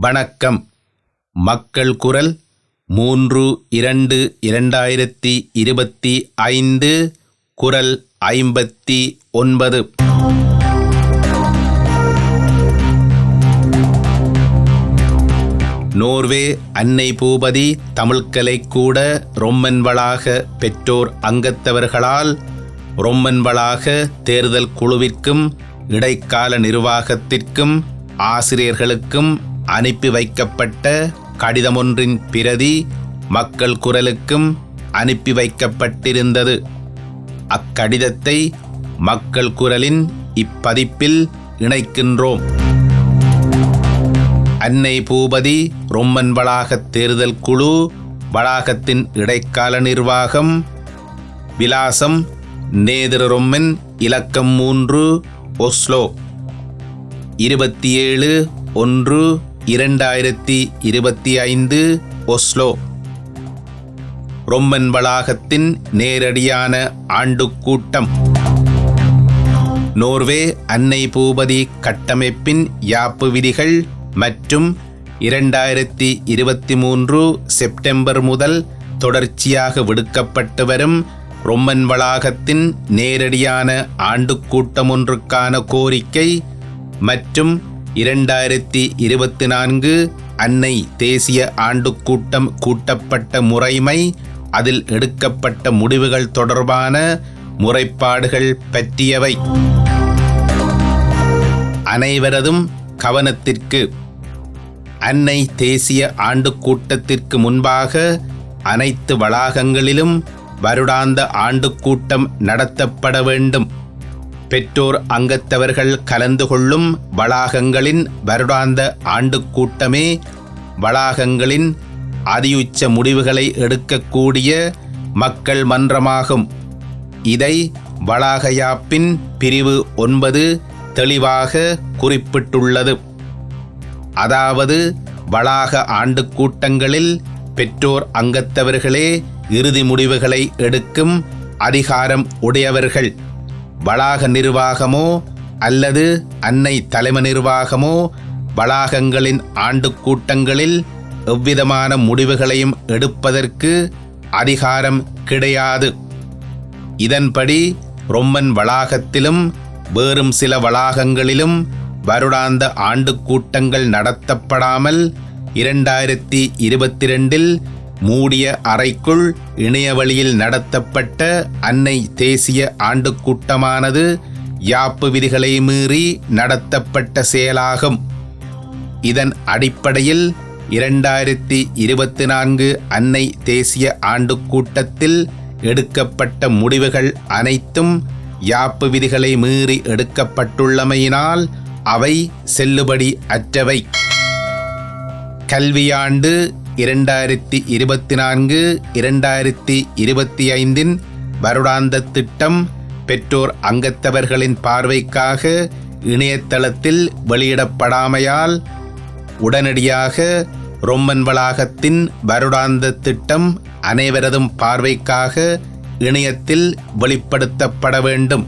வணக்கம். மக்கள் குரல் மூன்று இரண்டு இரண்டாயிரத்தி இருபத்தி ஐந்து குரல் ஐம்பத்தி ஒன்பது. நோர்வே அன்னை பூபதி தமிழ்கலை கூட ரொம்மன்வளாக பெற்றோர் அங்கத்தவர்களால் ரொம்மன்வளாக தேர்தல் குழுவிற்கும் இடைக்கால நிர்வாகத்திற்கும் ஆசிரியர்களுக்கும் அனுப்பி வைக்கப்பட்ட கடிதமொன்றின் பிரதி மக்கள் குரலுக்கும் அனுப்பி வைக்கப்பட்டிருந்தது. அக்கடிதத்தை மக்கள் குரலின் இப்பதிப்பில் இணைக்கின்றோம். அன்னை பூபதி ரொம்மன் வளாக தேர்தல் குழு வளாகத்தின் இடைக்கால நிர்வாகம் விலாசம் நேதிர ரொம்மன் இலக்கம் மூன்று ஒஸ்லோ. இருபத்தி ஏழு ஒன்று இரண்டாயிரத்தி இருபத்தி ஐந்து ஒஸ்லோ. ரொம்மன் வளாகத்தின் நேரடியான ஆண்டுக்கூட்டம் நோர்வே அன்னை பூபதி கட்டமைப்பின் யாப்பு விதிகள் மற்றும் இரண்டாயிரத்தி இருபத்தி மூன்று செப்டம்பர் முதல் தொடர்ச்சியாக விடுக்கப்பட்டு வரும் ரொம்மன் வளாகத்தின் நேரடியான ஆண்டுக்கூட்டம் ஒன்றுக்கான கோரிக்கை மற்றும் இரண்டாயிரத்தி இருபத்தி நான்கு அன்னை தேசிய ஆண்டுக்கூட்டம் கூட்டப்பட்ட முறைமை அதில் எடுக்கப்பட்ட முடிவுகள் தொடர்பான முறைப்பாடுகள் பற்றியவை. அனைவரதும் கவனத்திற்கு. அன்னை தேசிய ஆண்டு கூட்டத்திற்கு முன்பாக அனைத்து வளாகங்களிலும் வருடாந்த ஆண்டு கூட்டம் நடத்தப்பட வேண்டும். பெற்றோர் அங்கத்தவர்கள் கலந்து கொள்ளும் வளாகங்களின் வருடாந்த ஆண்டு கூட்டமே வளாகங்களின் அதியுச்ச முடிவுகளை எடுக்கக்கூடிய மக்கள் மன்றமாகும். இதை வளாகயாப்பின் பிரிவு ஒன்பது தெளிவாக குறிப்பிட்டுள்ளது. அதாவது வளாக ஆண்டு கூட்டங்களில் பெற்றோர் அங்கத்தவர்களே இறுதி முடிவுகளை எடுக்கும் அதிகாரம் உடையவர்கள். வளாக நிர்வாகமோ அல்லது அன்னை தலைமை நிர்வாகமோ வளாகங்களின் ஆண்டு கூட்டங்களில் எவ்விதமான முடிவுகளையும் எடுப்பதற்கு அதிகாரம் கிடையாது. இதன்படி ரொம்மன் வளாகத்திலும் வேறும் சில வளாகங்களிலும் வருடாந்த ஆண்டு கூட்டங்கள் நடத்தப்படாமல் இரண்டாயிரத்தி இருபத்தி ரெண்டில் மூடிய அறைக்குள் இணையவழியில் நடத்தப்பட்ட அன்னை தேசிய ஆண்டு கூட்டமானது யாப்பு விதிகளை மீறி நடத்தப்பட்ட செயலாகும். இதன் அடிப்படையில் இரண்டாயிரத்தி இருபத்தி நான்கு அன்னை தேசிய ஆண்டு கூட்டத்தில் எடுக்கப்பட்ட முடிவுகள் அனைத்தும் யாப்பு விதிகளை மீறி எடுக்கப்பட்டுள்ளமையினால் அவை செல்லுபடி அற்றவை. கல்வியாண்டு இரண்டாயிரத்தி இருபத்தி நான்கு இரண்டாயிரத்தி இருபத்தி ஐந்தின் வருடாந்த திட்டம் பெற்றோர் அங்கத்தவர்களின் பார்வைக்காக இணையதளத்தில் வெளியிடப்படாமையால் உடனடியாக ரொம்மன் வளாகத்தின் வருடாந்த திட்டம் அனைவரதும் பார்வைக்காக இணையத்தில் வெளிப்படுத்தப்பட வேண்டும்.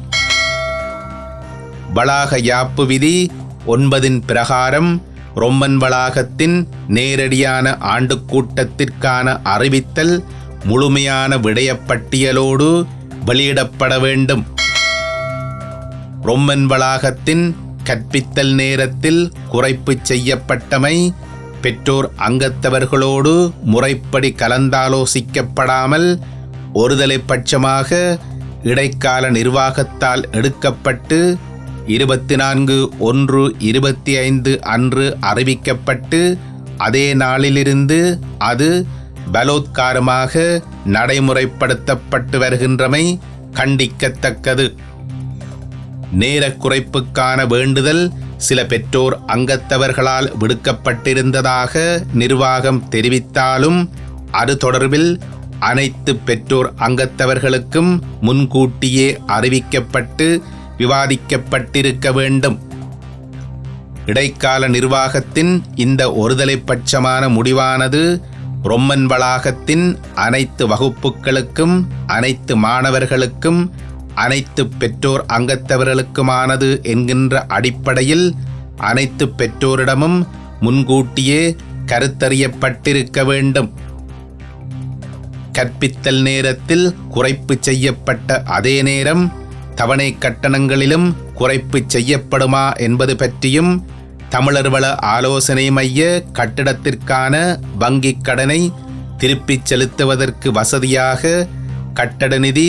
வளாக யாப்பு விதி ஒன்பதின் பிரகாரம் ரொம்மன் வளாகத்தின் நேரடியான ஆண்டு கூட்டத்திற்கான அறிவித்தல் முழுமையான விடயப்பட்டியலோடு வெளியிடப்பட வேண்டும். ரொம்மன் வளாகத்தின் கற்பித்தல் நேரத்தில் குறைப்பு செய்யப்பட்டமை பெற்றோர் அங்கத்தவர்களோடு முறைப்படி கலந்தாலோசிக்கப்படாமல் ஒருதலை பட்சமாக இடைக்கால நிர்வாகத்தால் எடுக்கப்பட்டு இருபத்தி நான்கு ஒன்று இருபத்தி ஐந்து அன்று அறிவிக்கப்பட்டு அதே நாளிலிருந்து அது பலோத்காரமாக நடைமுறைப்படுத்தப்பட்டு வருகின்றமை கண்டிக்கத்தக்கது. நேர குறைப்புக்கான வேண்டுதல் சில பெற்றோர் அங்கத்தவர்களால் விடுக்கப்பட்டிருந்ததாக நிர்வாகம் தெரிவித்தாலும் அது தொடர்பில் அனைத்து பெற்றோர் அங்கத்தவர்களுக்கும் முன்கூட்டியே அறிவிக்கப்பட்டு விவாதிக்கப்பட்டிருக்க வேண்டும். இடைக்கால நிர்வாகத்தின் இந்த ஒருதலை பட்சமான முடிவானது ரொம்மன் வளாகத்தின் அனைத்து வகுப்புகளுக்கும் அனைத்து மாணவர்களுக்கும் அனைத்து பெற்றோர் அங்கத்தவர்களுக்குமானது என்கின்ற அடிப்படையில் அனைத்து பெற்றோரிடமும் முன்கூட்டியே கருத்தறியப்பட்டிருக்க வேண்டும். கற்பித்தல் நேரத்தில் குறைப்பு செய்யப்பட்ட அதே நேரம் தவணை கட்டணங்களிலும் குறைப்பு செய்யப்படுமா என்பது பற்றியும் தமிழர் வள ஆலோசனை மைய கட்டிடத்திற்கான வங்கிக் கடனை திருப்பிச் செலுத்துவதற்கு வசதியாக கட்டட நிதி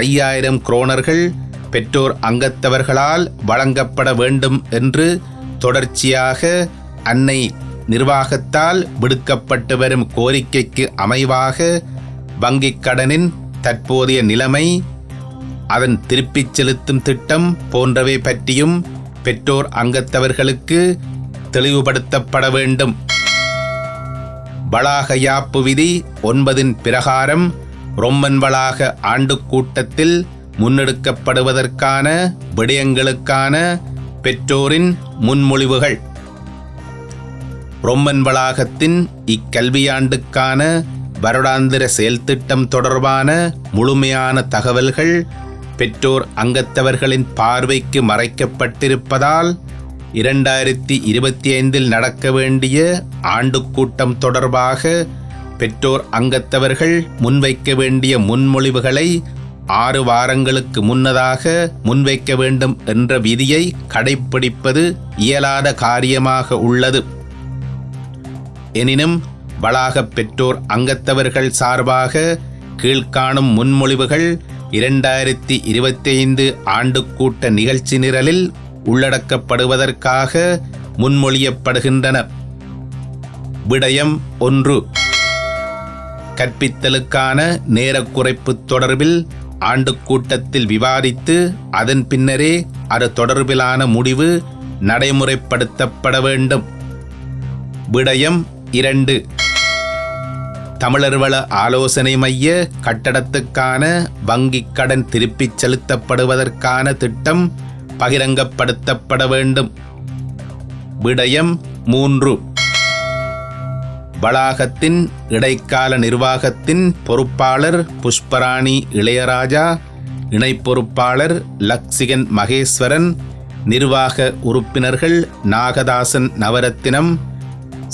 ஐயாயிரம் குரோனர்கள் பெற்றோர் அங்கத்தவர்களால் வழங்கப்பட வேண்டும் என்று தொடர்ச்சியாக அன்னை நிர்வாகத்தால் விடுக்கப்பட்டு வரும் கோரிக்கைக்கு அமைவாக வங்கிக் கடனின் தற்போதைய நிலைமை அதன் திருப்பிச் செலுத்தும் திட்டம் போன்றவை பற்றியும் பெற்றோர் அங்கத்தவர்களுக்கு தெளிவுபடுத்தப்பட வேண்டும். வளாக யாப்பு விதி ஒன்பதின் பிரகாரம் ரொம்மன் வளாக ஆண்டு கூட்டத்தில் முன்னெடுக்கப்படுவதற்கான விடயங்களுக்கான பெற்றோரின் முன்மொழிவுகள். ரொம்மன் வளாகத்தின் இக்கல்வியாண்டுக்கான வருடாந்திர செயல்திட்டம் தொடர்பான முழுமையான தகவல்கள் பெற்றோர் அங்கத்தவர்களின் பார்வைக்கு மறைக்கப்பட்டிருப்பதால் இரண்டாயிரத்தி இருபத்தி ஐந்தில் நடக்க வேண்டிய ஆண்டு கூட்டம் தொடர்பாக பெற்றோர் அங்கத்தவர்கள் முன்வைக்க வேண்டிய முன்மொழிவுகளை ஆறு வாரங்களுக்கு முன்னதாக முன்வைக்க வேண்டும் என்ற விதியை கடைப்பிடிப்பது இயலாத காரியமாக உள்ளது. எனினும் வளாகப் பெற்றோர் அங்கத்தவர்கள் சார்பாக கீழ்காணும் முன்மொழிவுகள் இரண்டாயிரத்தி இருபத்தி ஐந்து ஆண்டுக்கூட்ட நிகழ்ச்சி நிரலில் உள்ளடக்கப்படுவதற்காக முன்மொழியப்படுகின்றன. விடயம் ஒன்று. கற்பித்தலுக்கான நேரக் குறைப்பு தொடர்பில் ஆண்டு கூட்டத்தில் விவாதித்து அதன் பின்னரே அது தொடர்பிலான முடிவு நடைமுறைப்படுத்தப்பட வேண்டும். விடயம் இரண்டு. தமிழர் வள ஆலோசனை மைய கட்டடத்துக்கான வங்கிக் கடன் திருப்பிச் செலுத்தப்படுவதற்கான திட்டம் பகிரங்கப்படுத்தப்பட வேண்டும். விடயம் மூன்று. வளாகத்தின் இடைக்கால நிர்வாகத்தின் பொறுப்பாளர் புஷ்பராணி இளையராஜா இணை பொறுப்பாளர் லக்சிகன் மகேஸ்வரன் நிர்வாக உறுப்பினர்கள் நாகதாசன் நவரத்தினம்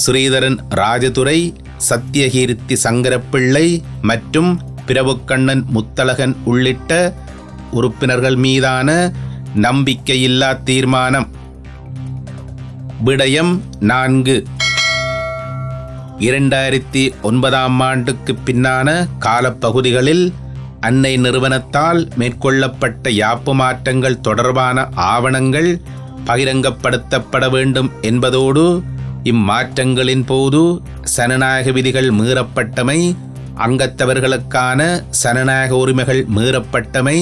ஸ்ரீதரன் ராஜதுரை சத்தியகீர்த்தி சங்கரப்பிள்ளை மற்றும் பிரபுக்கண்ணன் முத்தழகன் உள்ளிட்ட உறுப்பினர்கள் மீதான நம்பிக்கையில்லா தீர்மானம். விடயம் நான்கு. இரண்டாயிரத்தி ஒன்பதாம் ஆண்டுக்கு பின்னான காலப்பகுதிகளில் அன்னை நிறுவனத்தால் மேற்கொள்ளப்பட்ட யாப்பு மாற்றங்கள் தொடர்பான ஆவணங்கள் பகிரங்கப்படுத்தப்பட வேண்டும் என்பதோடு இம்மாற்றங்களின் போது சனநாயக விதிகள் மீறப்பட்டமை அங்கத்தவர்களுக்கான சனநாயக உரிமைகள் மீறப்பட்டமை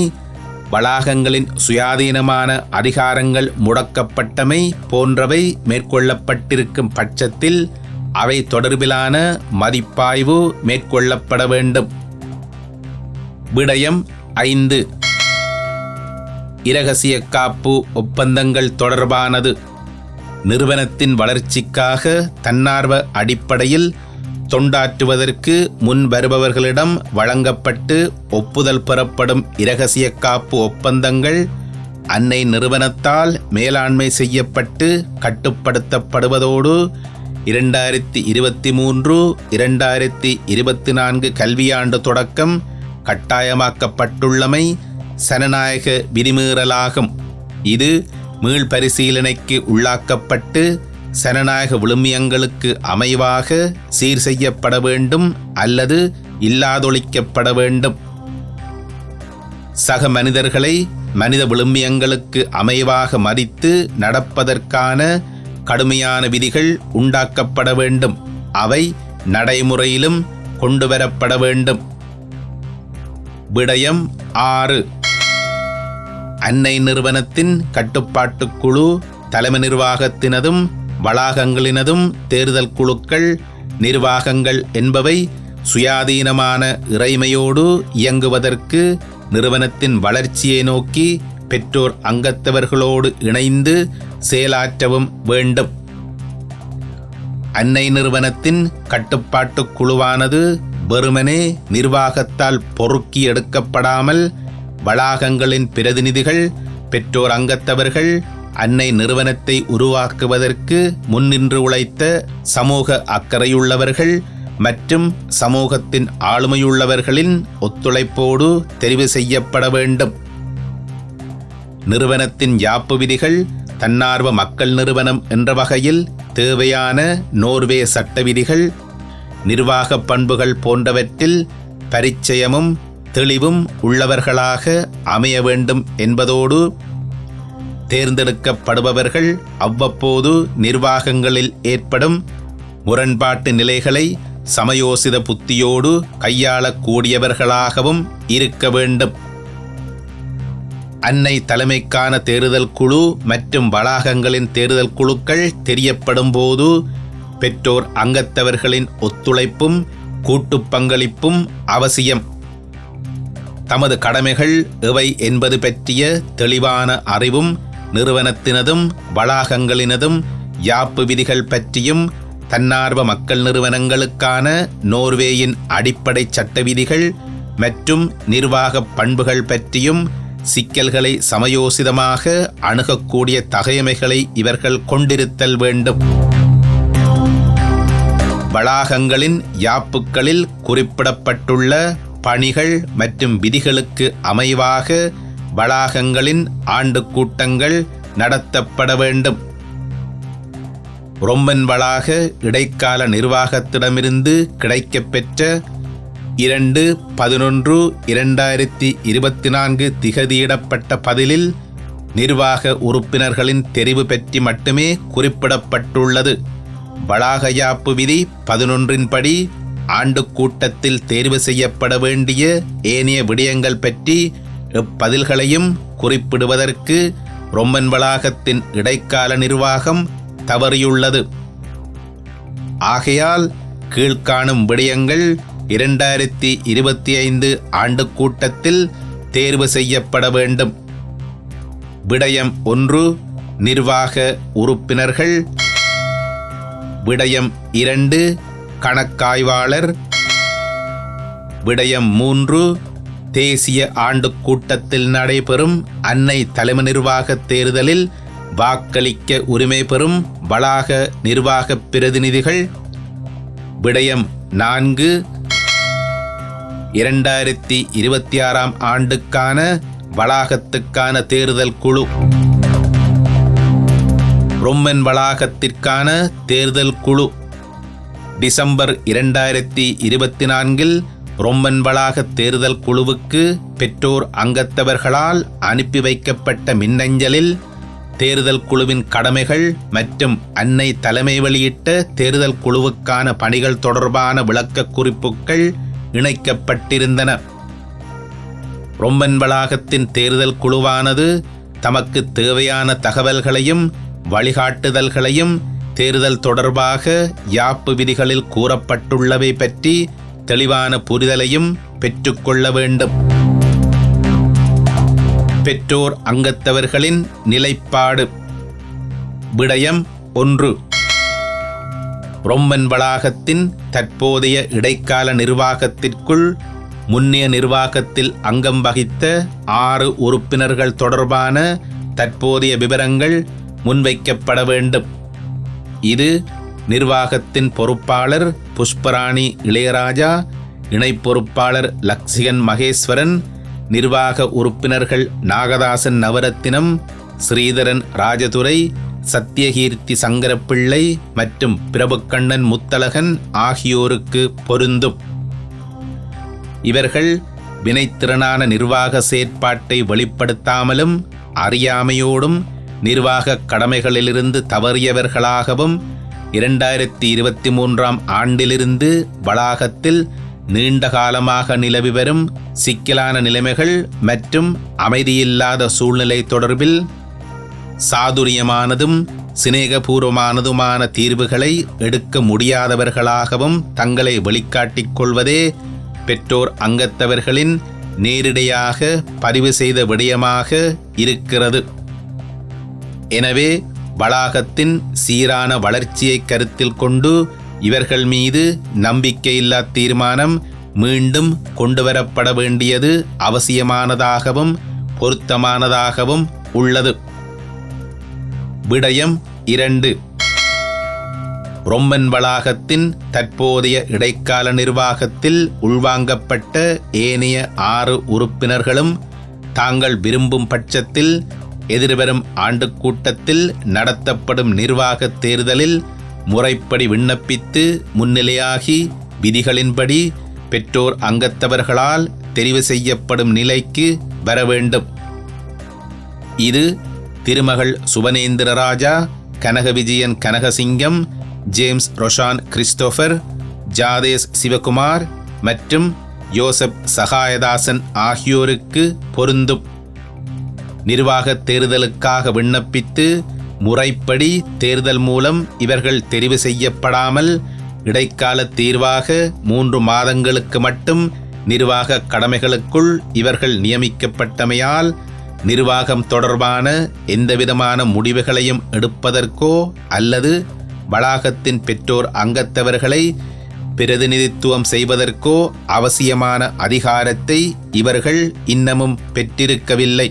வளாகங்களின் சுயாதீனமான அதிகாரங்கள் முடக்கப்பட்டமை போன்றவை மேற்கொள்ளப்பட்டிருக்கும் பட்சத்தில் அவை தொடர்பிலான மதிப்பாய்வு மேற்கொள்ளப்பட வேண்டும். விடயம் ஐந்து. இரகசிய காப்பு ஒப்பந்தங்கள் தொடர்பானது. நிறுவனத்தின் வளர்ச்சிக்காக தன்னார்வ அடிப்படையில் தொண்டாற்றுவதற்கு முன் வருபவர்களிடம் வழங்கப்பட்டு ஒப்புதல் பெறப்படும் இரகசிய காப்பு ஒப்பந்தங்கள் அன்னை நிறுவனத்தால் மேலாண்மை செய்யப்பட்டு கட்டுப்படுத்தப்படுவதோடு இரண்டாயிரத்தி இருபத்தி மூன்று இரண்டாயிரத்தி இருபத்தி நான்கு கல்வியாண்டு தொடக்கம் கட்டாயமாக்கப்பட்டுள்ளமை சனநாயக விதிமீறலாகும். இது மீள்பரிசீலனைக்கு உள்ளாக்கப்பட்டு சனநாயக விழுமியங்களுக்கு அமைவாக சீர் செய்யப்பட வேண்டும் அல்லது இல்லாதொழிக்கப்பட வேண்டும். சக மனிதர்களை மனித விழுமியங்களுக்கு அமைவாக மதித்து நடப்பதற்கான கடுமையான விதிகள் உண்டாக்கப்பட வேண்டும். அவை நடைமுறையிலும் கொண்டுவரப்பட வேண்டும். விடயம் ஆறு. அன்னை நிறுவனத்தின் கட்டுப்பாட்டுக் குழு தலைமை நிர்வாகத்தினதும் வளாகங்களினதும் தேர்தல் குழுக்கள் நிர்வாகங்கள் என்பவை சுயாதீனமான இறைமையோடு இயங்குவதற்கு நிறுவனத்தின் வளர்ச்சியை நோக்கி பெற்றோர் அங்கத்தவர்களோடு இணைந்து செயலாற்றவும் வேண்டும். அன்னை நிறுவனத்தின் கட்டுப்பாட்டு குழுவானது வெறுமனே நிர்வாகத்தால் பொறுக்கி எடுக்கப்படாமல் வளாகங்களின் பிரதிநிதிகள் பெற்றோர் அங்கத்தவர்கள் அன்னை நிறுவனத்தை உருவாக்குவதற்கு முன்னின்று உழைத்த சமூக அக்கறையுள்ளவர்கள் மற்றும் சமூகத்தின் ஆளுமையுள்ளவர்களின் ஒத்துழைப்போடு தெரிவு செய்யப்பட வேண்டும். நிறுவனத்தின் யாப்பு விதிகள் தன்னார்வ மக்கள் நிறுவனம் என்ற வகையில் தேவையான நோர்வே சட்ட விதிகள் நிர்வாக பண்புகள் போன்றவற்றில் பரிச்சயமும் தெளிவும் உள்ளவர்களாக அமைய வேண்டும் என்பதோடு தேர்ந்தெடுக்கப்படுபவர்கள் அவ்வப்போது நிர்வாகங்களில் ஏற்படும் முரண்பாட்டு நிலைகளை சமயோசித புத்தியோடு கையாளக்கூடியவர்களாகவும் இருக்க வேண்டும். அன்னை தலைமைக்கான தேர்தல் குழு மற்றும் வளாகங்களின் தேர்தல் குழுக்கள் தெரியப்படும் போது பெற்றோர் அங்கத்தவர்களின் ஒத்துழைப்பும் கூட்டு பங்களிப்பும் அவசியம். தமது கடமைகள் எவை என்பது பற்றிய தெளிவான அறிவும் நிறுவனத்தினதும் வளாகங்களினதும் யாப்பு விதிகள் பற்றியும் தன்னார்வ மக்கள் நிறுவனங்களுக்கான நோர்வேயின் அடிப்படை சட்ட விதிகள் மற்றும் நிர்வாக பண்புகள் பற்றியும் சிக்கல்களை சமயோசிதமாக அணுகக்கூடிய தகைமைகளை இவர்கள் கொண்டிருத்தல் வேண்டும். வளாகங்களின் யாப்புக்களில் குறிப்பிடப்பட்டுள்ள பணிகள் மற்றும் விதிகளுக்கு அமைவாக வளாகங்களின் ஆண்டு கூட்டங்கள் நடத்தப்பட வேண்டும். ரொம்பன் வளாக இடைக்கால நிர்வாகத்திடமிருந்து கிடைக்கப்பெற்ற இரண்டு பதினொன்று இரண்டாயிரத்தி இருபத்தி நான்கு திகதியிடப்பட்ட பதிலில் நிர்வாக உறுப்பினர்களின் தெரிவு பற்றி மட்டுமே குறிப்பிடப்பட்டுள்ளது. வளாக யாப்பு விதி பதினொன்றின்படி ஆண்டு கூட்டத்தில் தேர்வு செய்யப்பட வேண்டிய ஏனைய விடயங்கள் பற்றி எப்பதில்களையும் குறிப்பிடுவதற்கு ரொம்மன் வளாகத்தின் இடைக்கால நிர்வாகம் தவறியுள்ளது. ஆகையால் கீழ்காணும் விடயங்கள் இரண்டாயிரத்தி இருபத்தி ஐந்து ஆண்டு கூட்டத்தில் தேர்வு செய்யப்பட வேண்டும். விடயம் ஒன்று நிர்வாக உறுப்பினர்கள். விடயம் இரண்டு கணக்காய்வாளர். விடயம் மூன்று தேசிய ஆண்டு கூட்டத்தில் நடைபெறும் அன்னை தலைமை நிர்வாக தேர்தலில் வாக்களிக்க உரிமை பெறும் வளாக நிர்வாக பிரதிநிதிகள். விடயம் நான்கு இரண்டாயிரத்தி இருபத்தி ஆறாம் ஆண்டுக்கான வளாகத்துக்கான தேர்தல் குழு. ரொம்மன் வளாகத்திற்கான தேர்தல் குழு. டிசம்பர் இரண்டாயிரத்தி இருபத்தி நான்கில் ரொம்மன் வளாக தேர்தல் குழுவுக்கு பெற்றோர் அங்கத்தவர்களால் அனுப்பி வைக்கப்பட்ட மின்னஞ்சலில் தேர்தல் குழுவின் கடமைகள் மற்றும் அன்னை தலைமை வெளியிட்ட தேர்தல் குழுவுக்கான பணிகள் தொடர்பான விளக்க குறிப்புகள் இணைக்கப்பட்டிருந்தன. ரொம்பன் வளாகத்தின் தேர்தல் குழுவானது தமக்கு தேவையான தகவல்களையும் வழிகாட்டுதல்களையும் தேர்தல் தொடர்பாக யாப்பு விதிகளில் கூறப்பட்டுள்ளவை பற்றி தெளிவான புரிதலையும் பெற்றுக்கொள்ள வேண்டும். பெற்றோர் அங்கத்தவர்களின் நிலைப்பாடு. விடயம் ஒன்று. ரொம்மன் வளாகத்தின் தற்போதைய இடைக்கால நிர்வாகத்திற்குள் முன்னைய நிர்வாகத்தில் அங்கம் வகித்த ஆறு உறுப்பினர்கள் தொடர்பான தற்போதைய விவரங்கள் முன்வைக்கப்பட வேண்டும். இது நிர்வாகத்தின் பொறுப்பாளர் புஷ்பராணி இளையராஜா இணை பொறுப்பாளர் லக்ஷிகன் மகேஸ்வரன் நிர்வாக உறுப்பினர்கள் நாகதாசன் நவரத்தினம் ஸ்ரீதரன் ராஜதுரை சத்யகீர்த்தி சங்கரப்பிள்ளை மற்றும் பிரபுக்கண்ணன் முத்தழகன் ஆகியோருக்கு பொருந்தும். இவர்கள் வினைத்திறனான நிர்வாக செயற்பாட்டை வெளிப்படுத்தாமலும் அறியாமையோடும் நிர்வாக கடமைகளிலிருந்து தவறியவர்களாகவும் இரண்டாயிரத்தி இருபத்தி மூன்றாம் ஆண்டிலிருந்து வளாகத்தில் நீண்ட காலமாக நிலவி வரும் சிக்கலான நிலைமைகள் மற்றும் அமைதியில்லாத சூழ்நிலை தொடர்பில் சாதுரியமானதும் சிநேகபூர்வமானதுமான தீர்வுகளை எடுக்க முடியாதவர்களாகவும் தங்களை வெளிக்காட்டிக் கொள்வதே பெற்றோர் அங்கத்தவர்களின் நேரிடையாக பதிவு செய்த விடயமாக இருக்கிறது. எனவே வளாகத்தின் சீரான வளர்ச்சியை கருத்தில் கொண்டு இவர்கள் மீது நம்பிக்கையில்லா தீர்மானம் மீண்டும் கொண்டுவரப்பட வேண்டியது அவசியமானதாகவும் பொருத்தமானதாகவும் உள்ளது. விடயம் இரண்டு. ரொம்பன் வளாகத்தின் தற்போதைய இடைக்கால நிர்வாகத்தில் உள்வாங்கப்பட்ட ஏனைய ஆறு உறுப்பினர்களும் தாங்கள் விரும்பும் பட்சத்தில் எதிர்வரும் ஆண்டு கூட்டத்தில் நடத்தப்படும் நிர்வாக தேர்தலில் முறைப்படி விண்ணப்பித்து முன்னிலையாகி விதிகளின்படி பெற்றோர் அங்கத்தவர்களால் தெரிவு செய்யப்படும் நிலைக்கு வர வேண்டும். இது திருமகள் சுவனேந்திரராஜா கனக விஜயன் கனகசிங்கம் ஜேம்ஸ் ரொஷான் கிறிஸ்டோஃபர் ஜாதேஸ் சிவகுமார் மற்றும் யோசப் சகாயதாசன் ஆகியோருக்கு பொருந்தும். நிர்வாக தேர்தலுக்காக விண்ணப்பித்து முறைப்படி தேர்தல் மூலம் இவர்கள் தெரிவு செய்யப்படாமல் இடைக்கால தீர்வாக மூன்று மாதங்களுக்கு மட்டும் நிர்வாக கடமைகளுக்குள் இவர்கள் நியமிக்கப்பட்டமையால் நிர்வாகம் தொடர்பான எந்தவிதமான முடிவுகளையும் எடுப்பதற்கோ அல்லது வளாகத்தின் பெற்றோர் அங்கத்தவர்களை பிரதிநிதித்துவம் செய்வதற்கோ அவசியமான அதிகாரத்தை இவர்கள் இன்னமும் பெற்றிருக்கவில்லை.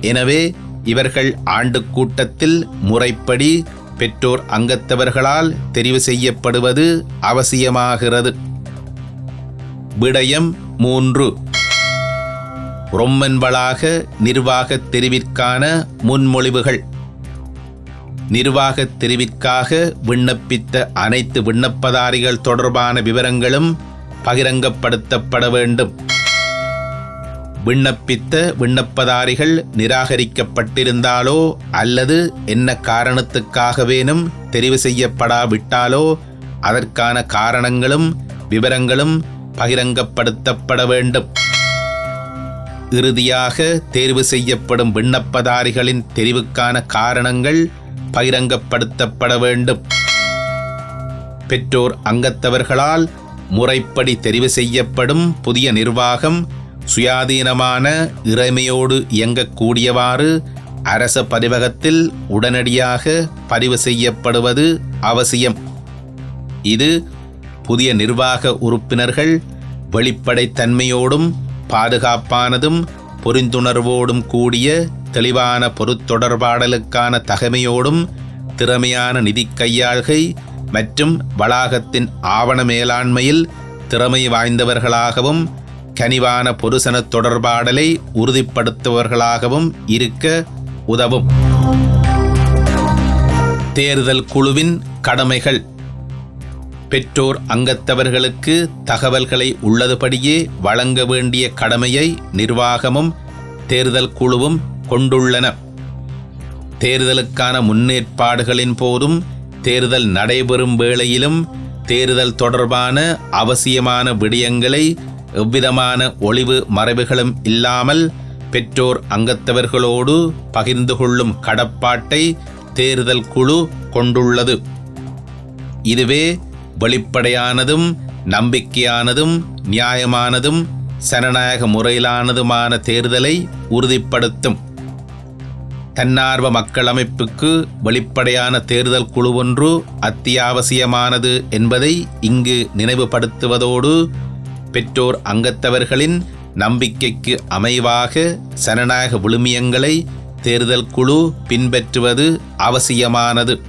எனவே இவர்கள் ஆண்டு கூட்டத்தில் முறைப்படி பெற்றோர் அங்கத்தவர்களால் தெரிவு செய்யப்படுவது அவசியமாகிறது. விடயம் மூன்று. ரொம்மன் வளாக நிர்வாகத் தெரிவிற்கான முன்மொழிவுகள். நிர்வாகத் தெரிவிற்காக விண்ணப்பித்த அனைத்து விண்ணப்பதாரிகள் தொடர்பான விவரங்களும் பகிரங்கப்படுத்தப்பட வேண்டும். விண்ணப்பித்த விண்ணப்பதாரிகள் நிராகரிக்கப்பட்டிருந்தாலோ அல்லது என்ன காரணத்துக்காகவேனும் தெரிவு செய்யப்படாவிட்டாலோ அதற்கான காரணங்களும் விவரங்களும் பகிரங்கப்படுத்தப்பட வேண்டும். இறுதியாக தேர்வு செய்யப்படும் விண்ணப்பதாரிகளின் தெரிவுக்கான காரணங்கள் பகிரங்கப்படுத்தப்பட வேண்டும். பெற்றோர் அங்கத்தவர்களால் முறைப்படி தெரிவு செய்யப்படும் புதிய நிர்வாகம் சுயாதீனமான இறைமையோடு இயங்கக்கூடியவாறு அரச பதிவகத்தில் உடனடியாக பதிவு செய்யப்படுவது அவசியம். இது புதிய நிர்வாக உறுப்பினர்கள் வெளிப்படைத்தன்மையோடும் பாதுகாப்பானதும் புரிந்துணர்வோடும் கூடிய தெளிவான பொருத்தொடர்பாடலுக்கான தகமையோடும் திறமையான நிதி கையாள்கை மற்றும் வளாகத்தின் ஆவண மேலாண்மையில் திறமை வாய்ந்தவர்களாகவும் கனிவான பொருசன தொடர்பாடலை உறுதிப்படுத்துபவர்களாகவும் இருக்க உதவும். தேர்தல் குழுவின் கடமைகள். பெற்றோர் அங்கத்தவர்களுக்கு தகவல்களை உள்ளதுபடியே வழங்க வேண்டிய கடமையை நிர்வாகமும் தேர்தல் குழுவும் கொண்டுள்ளன. தேர்தலுக்கான முன்னேற்பாடுகளின் போதும் தேர்தல் நடைபெறும் வேளையிலும் தேர்தல் தொடர்பான அவசியமான விடயங்களை எவ்விதமான ஒளிவு மறைவுகளும் இல்லாமல் பெற்றோர் அங்கத்தவர்களோடு பகிர்ந்து கொள்ளும் கடப்பாட்டை தேர்தல் குழு கொண்டுள்ளது. இதுவே வெளிப்படையானதும் நம்பிக்கையானதும் நியாயமானதும் சனநாயக முறையிலானதுமான தேர்தலை உறுதிப்படுத்தும். தன்னார்வ மக்கள் அமைப்புக்கு வெளிப்படையான தேர்தல் குழு ஒன்று அத்தியாவசியமானது என்பதை இங்கு நினைவுபடுத்துவதோடு பெற்றோர் அங்கத்தவர்களின் நம்பிக்கைக்கு அமைவாக சனநாயக விழுமியங்களை தேர்தல் குழு பின்பற்றுவது அவசியமானது.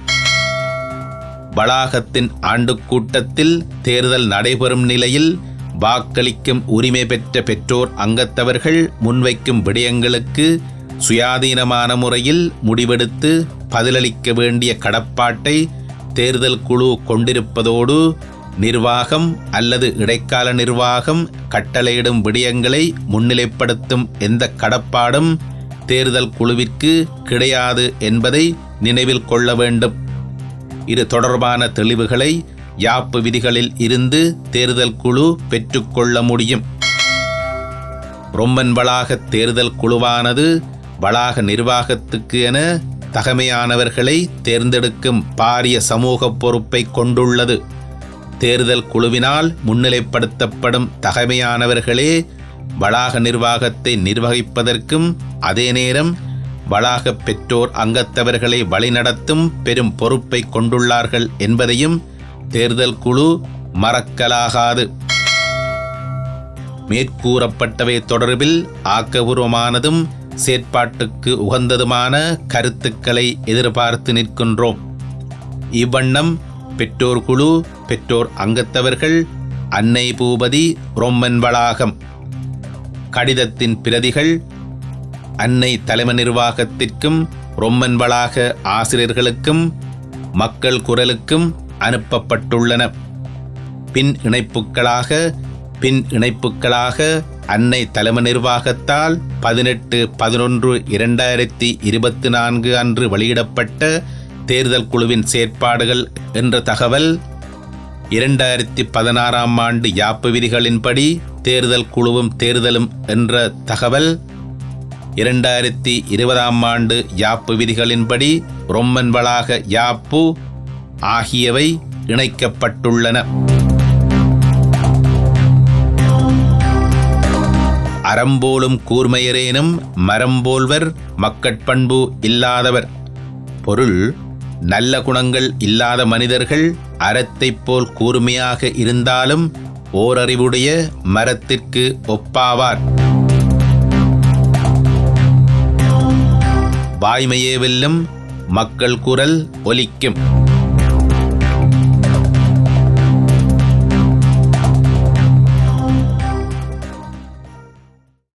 வளாகத்தின் ஆண்டு கூட்டத்தில் தேர்தல் நடைபெறும் நிலையில் வாக்களிக்கும் உரிமை பெற்ற பெற்றோர் அங்கத்தவர்கள் முன்வைக்கும் விடயங்களுக்கு சுயாதீனமான முறையில் முடிவெடுத்து பதிலளிக்க வேண்டிய கடப்பாட்டை தேர்தல் குழு கொண்டிருப்பதோடு நிர்வாகம் அல்லது இடைக்கால நிர்வாகம் கட்டளையிடும் விடயங்களை முன்னிலைப்படுத்தும் எந்த கடப்பாடும் தேர்தல் குழுவிற்கு கிடையாது என்பதை நினைவில் கொள்ள வேண்டும். இது தொடர்பான தெளிவுகளை யாப்பு விதிகளில் இருந்து தேர்தல் குழு பெற்றுக்கொள்ள முடியும். ரொம்பன் வளாக தேர்தல் குழுவானது வளாக நிர்வாகத்துக்கு என தகமையானவர்களை தேர்ந்தெடுக்கும் பாரிய சமூக பொறுப்பை கொண்டுள்ளது. தேர்தல் குழுவினால் முன்னிலைப்படுத்தப்படும் தகமையானவர்களே வளாக நிர்வாகத்தை நிர்வகிப்பதற்கும் அதே நேரம் வளாக பெற்றோர் அங்கத்தவர்களை வழிநடத்தும் பெரும் பொறுப்பை கொண்டுள்ளார்கள் என்பதையும் தேர்தல் குழு மறக்கலாகாது. மேற்கூறப்பட்டவை தொடர்பில் ஆக்கபூர்வமானதும் செயற்பாட்டுக்கு உகந்ததுமான கருத்துக்களை எதிர்பார்த்து நிற்கின்றோம். இவ்வண்ணம் பெற்றோர் குழு பெற்றோர் அங்கத்தவர்கள் அன்னை பூபதி ரொம்மன் வளாகம். கடிதத்தின் பிரதிகள் அன்னை தலைமை நிர்வாகத்திற்கும் ரொம்மன் வளாக ஆசிரியர்களுக்கும் மக்கள் குரலுக்கும் அனுப்பப்பட்டுள்ளன. பின் இணைப்புகளாக பின் இணைப்புகளாக அன்னை தலைமை நிர்வாகத்தால் பதினெட்டு பதினொன்று இரண்டாயிரத்தி இருபத்தி நான்கு அன்று வெளியிடப்பட்ட தேர்தல் குழுவின் செயற்பாடுகள் என்ற தகவல் இரண்டாயிரத்தி பதினாறாம் ஆண்டு யாப்பு விதிகளின்படி தேர்தல் குழுவும் தேர்தலும் என்ற தகவல். இரண்டாயிரத்தி இருபதாம் ஆண்டு யாப்பு விதிகளின்படி ரொம்மன் வளாக யாப்பு ஆகியவை இணைக்கப்பட்டுள்ளன. அறம்போலும் கூர்மையரேனும் மரம்போல்வர் மக்கட்பண்பு இல்லாதவர். பொருள் நல்ல குணங்கள் இல்லாத மனிதர்கள் அறத்தைப் போல் கூர்மையாக இருந்தாலும் ஓரறிவுடைய மரத்திற்கு ஒப்பாவார். வாய்மையே வெல்லும் மக்கள் குரல் ஒலிக்கும்.